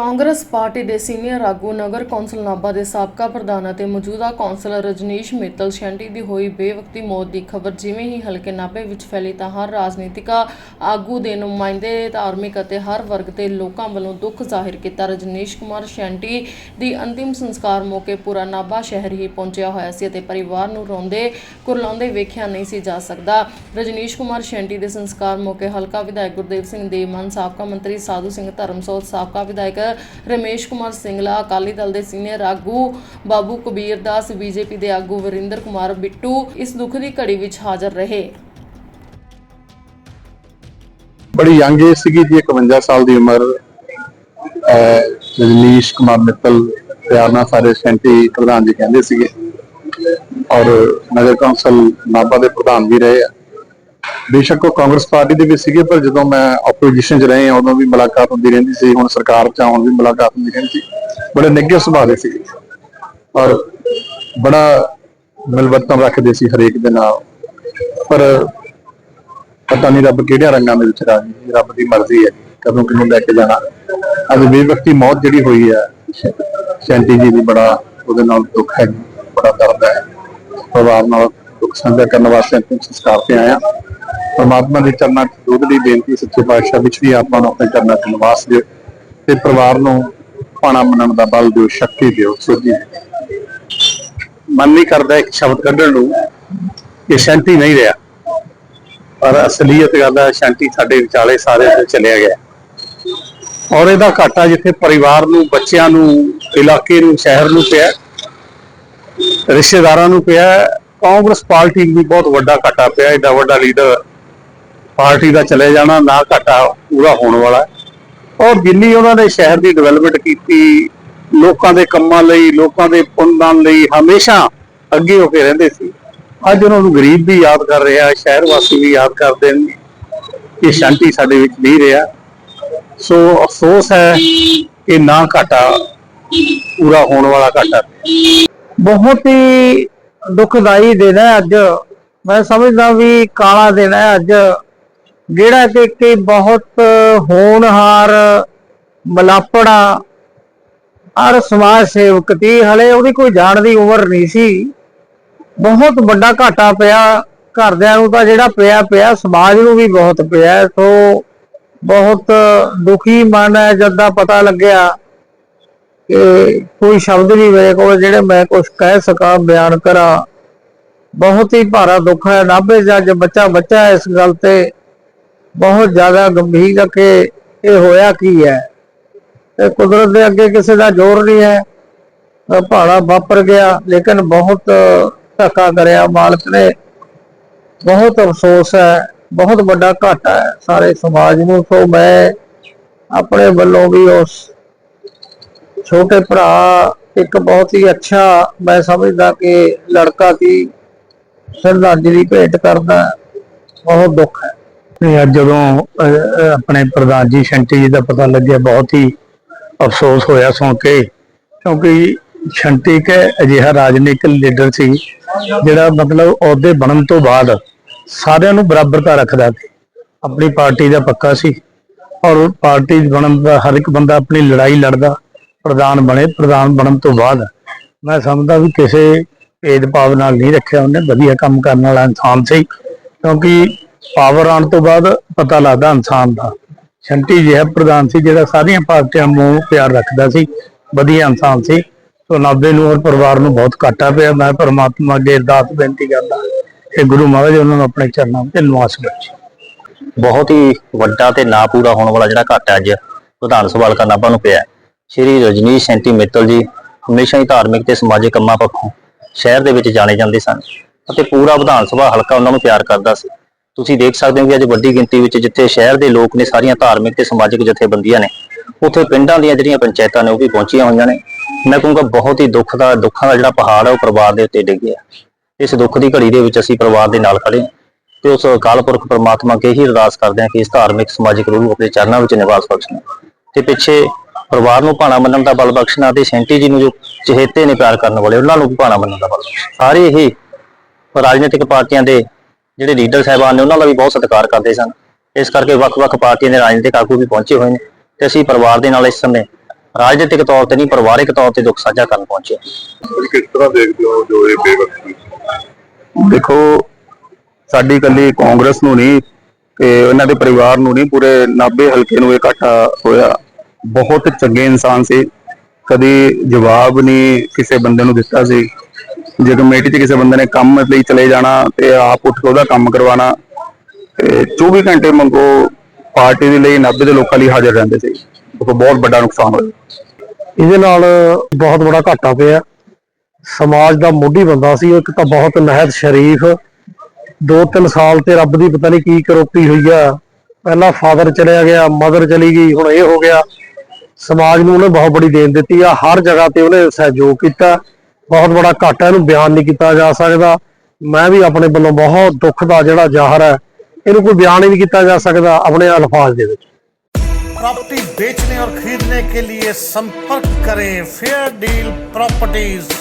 Congress party ਦੇ senior ਆਗੂ ਨਗਰ council Nabha ਦੇ ਸਾਬਕਾ ਪ੍ਰਧਾਨ ਅਤੇ ਮੌਜੂਦਾ ਕੌਂਸਲਰ ਰਜਨੀਸ਼ ਮਿੱਤਲ ਸ਼ੈਂਟੀ ਦੀ ਹੋਈ ਬੇਵਕਤੀ ਮੌਤ ਦੀ ਖਬਰ ਜਿਵੇਂ ਹੀ ਹਲਕੇ ਨਾਭੇ ਵਿੱਚ ਫੈਲੀ ਤਾਂ ਹਰ ਰਾਜਨੀਤਿਕ ਆਗੂ ਦੇ ਨੁਮਾਇੰਦੇ, ਧਾਰਮਿਕ ਅਤੇ ਹਰ ਵਰਗ ਦੇ ਲੋਕਾਂ ਵੱਲੋਂ ਦੁੱਖ ਜ਼ਾਹਿਰ ਕੀਤਾ। ਰਜਨੀਸ਼ ਕੁਮਾਰ ਸ਼ੈਂਟੀ ਦੀ ਅੰਤਿਮ ਸੰਸਕਾਰ ਮੌਕੇ ਪੂਰਾ ਨਾਭਾ ਸ਼ਹਿਰ ਹੀ ਪਹੁੰਚਿਆ ਹੋਇਆ ਸੀ ਅਤੇ ਪਰਿਵਾਰ ਨੂੰ ਰੋਂਦੇ, ਕੁਰਲਾਉਂਦੇ ਵੇਖਿਆ ਨਹੀਂ ਸੀ ਜਾ ਸਕਦਾ। ਰਜਨੀਸ਼ ਕੁਮਾਰ ਸ਼ੈਂਟੀ ਦੇ ਸੰਸਕਾਰ ਮੌਕੇ ਹਲਕਾ ਵਿਧਾਇਕ ਗੁਰਦੇਵ ਸਿੰਘ ਦੇਮਨ ਸਾਬਕਾ ਮੰਤਰੀ ਸਾਧੂ ਸਿੰਘ ਧਰਮਸੋਤ, ਸਾਬਕਾ ਵਿਧਾਇਕ ਰਮੇਸ਼ ਕੁਮਾਰ ਸਿੰਗਲਾ, ਅਕਾਲੀ ਦਲ ਦੇ ਸੀਨੀਅਰ ਆਗੂ ਬਾਬੂ ਕਬੀਰ ਦਾਸ, ਬੀਜੇਪੀ ਦੇ ਆਗੂ ਵਰਿੰਦਰ ਕੁਮਾਰ ਬਿੱਟੂ ਇਸ ਦੁੱਖ ਦੀ ਘੜੀ ਵਿੱਚ ਹਾਜ਼ਰ ਰਹੇ। ਬੜੀ ਯੰਗ ਏਜ ਸੀਗੀ ਜੀ 51 ਸਾਲ ਦੀ ਉਮਰ। ਅਹ ਰਜਨੀਸ਼ ਕੁਮਾਰ ਮਿੱਤਲ, ਪਿਆਰ ਨਾਲ ਸਾਰੇ ਸੈਂਟੀ ਪ੍ਰਧਾਨ ਜੀ ਕਹਿੰਦੇ ਸੀਗੇ। ਔਰ ਨਗਰ ਕੌਂਸਲ ਨਾਭਾ ਦੇ ਪ੍ਰਧਾਨ ਵੀ ਰਹੇ ਆ। ਬੇਸ਼ੱਕ ਉਹ ਕਾਂਗਰਸ ਪਾਰਟੀ ਦੇ ਵੀ ਸੀਗੇ, ਪਰ ਜਦੋਂ ਮੈਂ ਆਪੋਜੀਸ਼ਨ 'ਚ ਰਹੇ ਉਦੋਂ ਵੀ ਮੁਲਾਕਾਤ ਹੁੰਦੀ ਰਹਿੰਦੀ ਸੀ, ਹੁਣ ਸਰਕਾਰ 'ਚ ਆਉਣ ਵੀ ਮੁਲਾਕਾਤ ਹੁੰਦੀ ਰਹਿੰਦੀ ਸੀ। ਬੜੇ ਨਿੱਘੇ ਸੁਭਾਅ ਦੇ ਸੀਗੇ। ਔਰ ਬੜਾ ਮਿਲਵਰਤਨ ਰੱਖਦੇ ਸੀ ਹਰੇਕ ਦੇ ਨਾਲ। ਪਰ ਪਤਾ ਨਹੀਂ ਰੱਬ ਕਿਹੜਿਆਂ ਰੰਗਾਂ ਦੇ ਵਿੱਚ ਰਾਜੀ ਰੱਬ ਦੀ ਮਰਜ਼ੀ ਹੈ ਕਦੋਂ ਕਿਹਨੂੰ ਲੈ ਕੇ ਜਾਣਾ। ਅੱਜ ਬੇਵਕਤੀ ਮੌਤ ਜਿਹੜੀ ਹੋਈ ਹੈ ਸ਼ੈਂਤੀ ਜੀ ਦੀ ਬੜਾ ਉਹਦੇ ਨਾਲ ਦੁੱਖ ਹੈ, ਬੜਾ ਦਰਦ ਹੈ। ਪਰਿਵਾਰ ਨਾਲ ਦੁੱਖ ਸਾਂਝਾ ਕਰਨ ਵਾਸਤੇ ਅੰਤਿਮ ਸੰਸਕਾਰ ਤੇ ਆਇਆ ਪਰਮਾਤਮਾ ਦੇ ਚਰਨਾਂ 'ਚ ਦੁੱਧ ਦੀ ਬੇਨਤੀ, ਸੱਚੇ ਪਾਤਸ਼ਾਹ ਵਿੱਚ ਵੀ ਆਪਾਂ ਨੂੰ ਆਪਣੇ ਚਰਨਾਂ 'ਚ ਨਿਵਾਸ ਦਿਓ ਤੇ ਪਰਿਵਾਰ ਨੂੰ ਪਾਣਾ ਮੰਨਣ ਦਾ ਬਲ ਦਿਓ, ਸ਼ਕਤੀ ਦਿਓ ਸੁਧੀ ਮਨ ਨਹੀਂ ਕਰਦਾ ਇੱਕ ਸ਼ਬਦ ਕੱਢਣ ਨੂੰ ਕਿ ਸ਼ਾਂਤੀ ਨਹੀਂ ਰਿਹਾ। ਪਰ ਅਸਲੀਅਤ ਗੱਲ ਹੈ, ਸ਼ਾਂਤੀ ਸਾਡੇ ਵਿਚਾਲੇ ਸਾਰੇ ਤੋਂ ਚਲਿਆ ਗਿਆ। ਔਰ ਇਹਦਾ ਘਾਟਾ ਜਿੱਥੇ ਪਰਿਵਾਰ ਨੂੰ, ਬੱਚਿਆਂ ਨੂੰ, ਇਲਾਕੇ ਨੂੰ, ਸ਼ਹਿਰ ਨੂੰ ਪਿਆ, ਰਿਸ਼ਤੇਦਾਰਾਂ ਨੂੰ ਪਿਆ ਕਾਂਗਰਸ ਪਾਰਟੀ ਨੂੰ ਵੀ ਬਹੁਤ ਵੱਡਾ ਘਾਟਾ ਪਿਆ ਐਡਾ ਵੱਡਾ ਲੀਡਰ ਪਾਰਟੀ ਦਾ ਚਲੇ ਜਾਣਾ, ਨਾ ਘਾਟਾ ਪੂਰਾ ਹੋਣ ਵਾਲਾ ਔਰ ਜਿੰਨੀ ਉਹਨਾਂ ਨੇ ਸ਼ਹਿਰ ਦੀ ਡਿਵੈਲਪਮੈਂਟ ਕੀਤੀ, ਲੋਕਾਂ ਦੇ ਕੰਮਾਂ ਲਈ, ਲੋਕਾਂ ਦੇ ਪੁੰਨਦਾਨ ਲਈ, ਹਮੇਸ਼ਾ ਅੱਗੇ ਹੋ ਕੇ ਰਹਿੰਦੇ ਸੀ। ਅੱਜ ਉਹਨਾਂ ਨੂੰ ਗਰੀਬ ਵੀ ਯਾਦ ਕਰ ਰਿਹਾ ਸ਼ਹਿਰ ਵਾਸੀ ਵੀ ਯਾਦ ਕਰਦੇ ਨੇ। ਕਿ ਸ਼ਾਂਤੀ ਸਾਡੇ ਵਿੱਚ ਨਹੀਂ ਰਿਹਾ। ਸੋ ਅਫਸੋਸ ਹੈ ਕਿ ਨਾ ਘਾਟਾ ਪੂਰਾ ਹੋਣ ਵਾਲਾ ਘਾਟਾ ਬਹੁਤ ਹੀ ਦੁਖਦਾਈ ਦਿਨ ਹੈ ਅੱਜ। ਮੈਂ ਸਮਝਦਾ ਵੀ ਕਾਲਾ ਦਿਨ ਹੈ ਅੱਜ। ਜਿਹੜਾ ਕਿ ਕਿ ਬਹੁਤ ਹੋਣਹਾਰ, ਮਲਾਪੜਾ ਔਰ ਸਮਾਜ ਸੇਵਕ ਦੀ ਹਲੇ ਉਹਦੀ ਕੋਈ ਜਾਣ ਦੀ ਉਮਰ ਨਹੀਂ ਸੀ। ਬਹੁਤ ਵੱਡਾ ਘਾਟਾ ਪਿਆ, ਘਰਦਿਆਂ ਨੂੰ ਤਾਂ ਜਿਹੜਾ ਪਿਆ ਪਿਆ, ਸਮਾਜ ਨੂੰ ਵੀ ਬਹੁਤ ਪਿਆ। ਸੋ ਬਹੁਤ ਦੁਖੀ ਮਨ ਹੈ ਜਦ ਦਾ ਪਤਾ ਲੱਗਿਆ। ਕਿ ਕੋਈ ਸ਼ਬਦ ਨਹੀਂ ਮੇਰੇ ਕੋਲ ਜਿਹੜੇ ਮੈਂ ਕੁਝ ਕਹਿ ਸਕਾਂ, ਬਿਆਨ ਕਰਾਂ। ਬਹੁਤ ਹੀ ਭਾਰਾ ਦੁੱਖ ਹੈ। ਨਾਭੇ ਦਾ ਬੱਚਾ ਬੱਚਾ ਇਸ ਗੱਲ ਤੇ। ਬਹੁਤ ਜ਼ਿਆਦਾ ਗੰਭੀਰ ਹੈ ਕਿ ਇਹ ਹੋਇਆ ਕੀ ਹੈ। ਤੇ ਕੁਦਰਤ ਦੇ ਅੱਗੇ ਕਿਸੇ ਦਾ ਜ਼ੋਰ ਨਹੀਂ ਹੈ। ਭਾੜਾ ਵਾਪਰ ਗਿਆ, ਲੇਕਿਨ ਬਹੁਤ ਧੱਕਾ ਕਰਿਆ ਮਾਲਕ ਨੇ। ਬਹੁਤ ਅਫਸੋਸ ਹੈ। ਬਹੁਤ ਵੱਡਾ ਘਾਟਾ ਹੈ ਸਾਰੇ ਸਮਾਜ ਨੂੰ। ਸੋ ਮੈਂ ਆਪਣੇ ਵੱਲੋਂ ਵੀ ਉਸ ਛੋਟੇ ਭਰਾ, ਇੱਕ ਬਹੁਤ ਹੀ ਅੱਛਾ ਮੈਂ ਸਮਝਦਾ ਕਿ ਲੜਕਾ ਸੀ ਸ਼ਰਧਾਂਜਲੀ ਭੇਟ ਕਰਦਾ, ਬਹੁਤ ਦੁੱਖ ਹੈ। ਤੇ ਅੱਜ ਜਦੋਂ ਆਪਣੇ ਪ੍ਰਧਾਨ ਜੀ, ਸ਼ੰਟੀ ਜੀ ਦਾ ਪਤਾ ਲੱਗਿਆ, ਬਹੁਤ ਹੀ ਅਫਸੋਸ ਹੋਇਆ ਸੁਣ ਕੇ, ਕਿਉਂਕਿ ਸ਼ੰਟੀ ਇੱਕ ਅਜਿਹਾ ਰਾਜਨੀਤਿਕ ਲੀਡਰ ਸੀ, ਜਿਹੜਾ ਮਤਲਬ ਅਹੁਦੇ ਬਣਨ ਤੋਂ ਬਾਅਦ ਸਾਰਿਆਂ ਨੂੰ ਬਰਾਬਰਤਾ ਰੱਖਦਾ ਸੀ। ਆਪਣੀ ਪਾਰਟੀ ਦਾ ਪੱਕਾ ਸੀ, ਔਰ ਪਾਰਟੀ ਬਣਨ ਦਾ, ਹਰ ਇੱਕ ਬੰਦਾ ਆਪਣੀ ਲੜਾਈ ਲੜਦਾ ਪ੍ਰਧਾਨ ਬਣੇ, ਪ੍ਰਧਾਨ ਬਣਨ ਤੋਂ ਬਾਅਦ ਮੈਂ ਸਮਝਦਾ ਵੀ ਕਿਸੇ ਭੇਦਭਾਵ ਨਾਲ ਨਹੀਂ ਰੱਖਿਆ ਉਹਨੇ, ਵਧੀਆ ਕੰਮ ਕਰਨ ਵਾਲਾ ਇਨਸਾਨ ਸੀ, ਕਿਉਂਕਿ ਪਾਵਰ ਆਉਣ ਤੋਂ ਬਾਅਦ ਪਤਾ ਲੱਗਦਾ ਇਨਸਾਨ ਦਾ। ਸ਼ੰਟੀ ਜਿਹਾ ਪ੍ਰਧਾਨ ਸੀ, ਜਿਹੜਾ ਸਾਰੀਆਂ ਪਾਰਟੀਆਂ ਨੂੰ ਪਿਆਰ ਰੱਖਦਾ ਸੀ, ਵਧੀਆ ਇਨਸਾਨ ਸੀ। ਸੋ ਨਾਬੇ ਨੂੰ ਔਰ ਪਰਿਵਾਰ ਨੂੰ ਬਹੁਤ ਘਾਟਾ ਪਿਆ, ਮੈਂ ਪਰਮਾਤਮਾ ਅੱਗੇ ਅਰਦਾਸ ਬੇਨਤੀ ਕਰਦਾ, ਕਿ ਗੁਰੂ ਮਹਾਰਾਜ ਉਹਨਾਂ ਨੂੰ ਆਪਣੇ ਚਰਨਾਂ ਵਿੱਚ ਨਿਵਾਸ ਬਖਸ਼ੇ। ਬਹੁਤ ਹੀ ਵੱਡਾ ਤੇ ਨਾ ਪੂਰਾ ਹੋਣ ਵਾਲਾ ਜਿਹੜਾ ਘਾਟਾ ਅੱਜ ਵਿਧਾਨ ਸਭਾ ਹਲਕਾ ਨਾਭਾ ਨੂੰ ਪਿਆ ਸ਼੍ਰੀ ਰਜਨੀਸ਼ ਸ਼ੈਂਤੀ ਮਿੱਤਲ ਜੀ ਹਮੇਸ਼ਾ ਹੀ ਧਾਰਮਿਕ ਤੇ ਸਮਾਜਿਕ ਕੰਮਾਂ ਪੱਖੋਂ ਸ਼ਹਿਰ ਦੇ ਵਿੱਚ ਜਾਣੇ ਜਾਂਦੇ ਸਨ ਅਤੇ ਪੂਰਾ ਵਿਧਾਨ ਸਭਾ ਹਲਕਾ ਉਹਨਾਂ ਨੂੰ ਪਿਆਰ ਕਰਦਾ ਸੀ। ਤੁਸੀਂ ਦੇਖ ਸਕਦੇ ਹੋ ਕਿ ਅੱਜ ਵੱਡੀ ਗਿਣਤੀ ਵਿੱਚ ਜਿੱਥੇ ਸ਼ਹਿਰ ਦੇ ਲੋਕ ਨੇ, ਸਾਰੀਆਂ ਧਾਰਮਿਕ ਤੇ ਸਮਾਜਿਕ ਜਥੇਬੰਦੀਆਂ ਨੇ, ਉੱਥੇ ਪਿੰਡਾਂ ਦੀਆਂ ਜਿਹੜੀਆਂ ਪੰਚਾਇਤਾਂ ਨੇ ਉਹ ਵੀ ਪਹੁੰਚੀਆਂ ਹੋਈਆਂ ਨੇ। ਮੈਂ ਕਹੂੰਗਾ ਬਹੁਤ ਹੀ ਦੁੱਖ ਦਾ, ਦੁੱਖਾਂ ਦਾ ਜਿਹੜਾ ਪਹਾੜ ਹੈ ਉਹ ਪਰਿਵਾਰ ਦੇ ਉੱਤੇ ਡਿੱਗਿਆ ਇਸ ਦੁੱਖ ਦੀ ਘੜੀ ਦੇ ਵਿੱਚ ਅਸੀਂ ਪਰਿਵਾਰ ਦੇ ਨਾਲ ਖੜੇ ਹਾਂ ਤੇ ਉਸ ਅਕਾਲ ਪੁਰਖ ਪਰਮਾਤਮਾ ਅੱਗੇ ਹੀ ਅਰਦਾਸ ਕਰਦੇ ਹਾਂ ਕਿ ਇਸ ਧਾਰਮਿਕ, ਸਮਾਜਿਕ ਰੂਹ ਆਪਣੇ ਚਰਨਾਂ ਵਿੱਚ ਨਿਵਾਸ ਬਖਸ਼ਣ। ਤੇ ਪਿੱਛੇ ਪਰਿਵਾਰ ਨੂੰ ਭਾਣਾ ਮੰਨਣ ਦਾ ਬਲ ਬਖਸ਼ਣਾ ਤੇ ਸੈਂਟੀ ਜੀ ਨੂੰ ਜੋ ਚਹੇਤੇ ਨੇ ਪਿਆਰ ਕਰਨ ਵਾਲੇ ਉਹਨਾਂ ਨੂੰ ਵੀ ਭਾਣਾ ਮੰਨਣ ਦਾ ਬਲ ਸਾਰੇ ਇਹ ਰਾਜਨੀਤਿਕ ਪਾਰਟੀਆਂ ਦੇ ਜਿਹੜੇ ਲੀਡਰ ਸਾਹਿਬਾਨ ਨੇ ਉਹਨਾਂ ਦਾ ਵੀ ਬਹੁਤ ਸਤਿਕਾਰ ਕਰਦੇ ਸਨ। ਇਸ ਕਰਕੇ ਵੱਖ-ਵੱਖ ਪਾਰਟੀਆਂ ਦੇ ਰਾਜਨੀਤਿਕ ਆਗੂ ਵੀ ਪਹੁੰਚੇ ਹੋਏ ਨੇ ਤੇ ਅਸੀਂ ਪਰਿਵਾਰ ਦੇ ਨਾਲ ਇਸ ਸਮੇਂ ਰਾਜਨੀਤਿਕ ਤੌਰ ਤੇ ਨਹੀਂ ਪਰਿਵਾਰਿਕ ਤੌਰ ਤੇ ਦੁੱਖ ਸਾਂਝਾ ਕਰਨ ਪਹੁੰਚੇ ਕਿਸ ਤਰ੍ਹਾਂ ਦੇਖਦੇ ਹੋ ਜੋ ਇਹ ਬੇਵਕਤੀ ਦੇਖੋ ਸਾਡੀ ਇਕੱਲੀ ਕਾਂਗਰਸ ਨੂੰ ਨਹੀਂ ਤੇ ਉਹਨਾਂ ਦੇ ਪਰਿਵਾਰ ਨੂੰ ਨਹੀਂ ਪੂਰੇ 90 ਹਲਕੇ ਨੂੰ ਇਹ ਘਾਟਾ ਹੋਇਆ। ਬਹੁਤ ਚੰਗੇ ਇਨਸਾਨ ਸੀ। ਕਦੇ ਜਵਾਬ ਨਹੀਂ ਕਿਸੇ ਬੰਦੇ ਨੂੰ ਦਿੱਤਾ ਸੀ। ਜੇ ਕਮੇਟੀ 'ਚ ਕਿਸੇ ਬੰਦੇ ਨੇ ਕੰਮ ਲਈ ਚਲੇ ਜਾਣਾ ਤੇ ਆਪ ਉੱਠ ਕੇ ਉਹਦਾ ਕੰਮ ਕਰਵਾਉਣਾ, ਤੇ 24 ਘੰਟੇ ਮੰਗੋ ਪਾਰਟੀ ਦੇ ਲਈ 90 ਦੇ ਲੋਕਾਂ ਲਈ ਹਾਜ਼ਰ ਰਹਿੰਦੇ ਸੀ। ਉਹ ਬਹੁਤ ਵੱਡਾ ਨੁਕਸਾਨ ਹੋਇਆ। ਇਹਦੇ ਨਾਲ ਬਹੁਤ ਬੜਾ ਘਾਟਾ ਪਿਆ। ਸਮਾਜ ਦਾ ਮੋਢੀ ਬੰਦਾ ਸੀ, ਉਹ ਇੱਕ ਤਾਂ ਬਹੁਤ ਨਹਿਤ ਸ਼ਰੀਫ। ਦੋ ਤਿੰਨ ਸਾਲ ਤੇ ਰੱਬ ਦੀ ਪਤਾ ਨਹੀਂ ਕੀ ਕਰੋਪੀ ਹੋਈ ਆ। ਪਹਿਲਾਂ ਫਾਦਰ ਚਲਿਆ ਗਿਆ ਮਦਰ ਚਲੀ ਗਈ, ਹੁਣ ਇਹ ਹੋ ਗਿਆ। ਸਮਾਜ ਨੂੰ ਉਹਨੇ ਬਹੁਤ ਬੜੀ ਦੇਣ ਦਿੱਤੀ ਆ ਹਰ ਜਗ੍ਹਾ ਤੇ ਉਹਨੇ ਸਹਿਯੋਗ ਕੀਤਾ ਬਹੁਤ ਬੜਾ ਘਾਟਾ ਇਹਨੂੰ ਬਿਆਨ ਨਹੀਂ ਕੀਤਾ ਜਾ ਸਕਦਾ ਮੈਂ ਵੀ ਆਪਣੇ ਵੱਲੋਂ ਬਹੁਤ ਦੁੱਖ ਦਾ ਜਿਹੜਾ ਜ਼ਾਹਰ ਹੈ ਇਹਨੂੰ ਕੋਈ ਬਿਆਨ ਹੀ ਨਹੀਂ ਕੀਤਾ ਜਾ ਸਕਦਾ ਆਪਣੇ ਅਲਫਾਜ਼ ਦੇ ਵਿੱਚ प्रॉपर्टी बेचने और खरीदने के लिए संपर्क करें फेयर डील प्रॉपर्टीज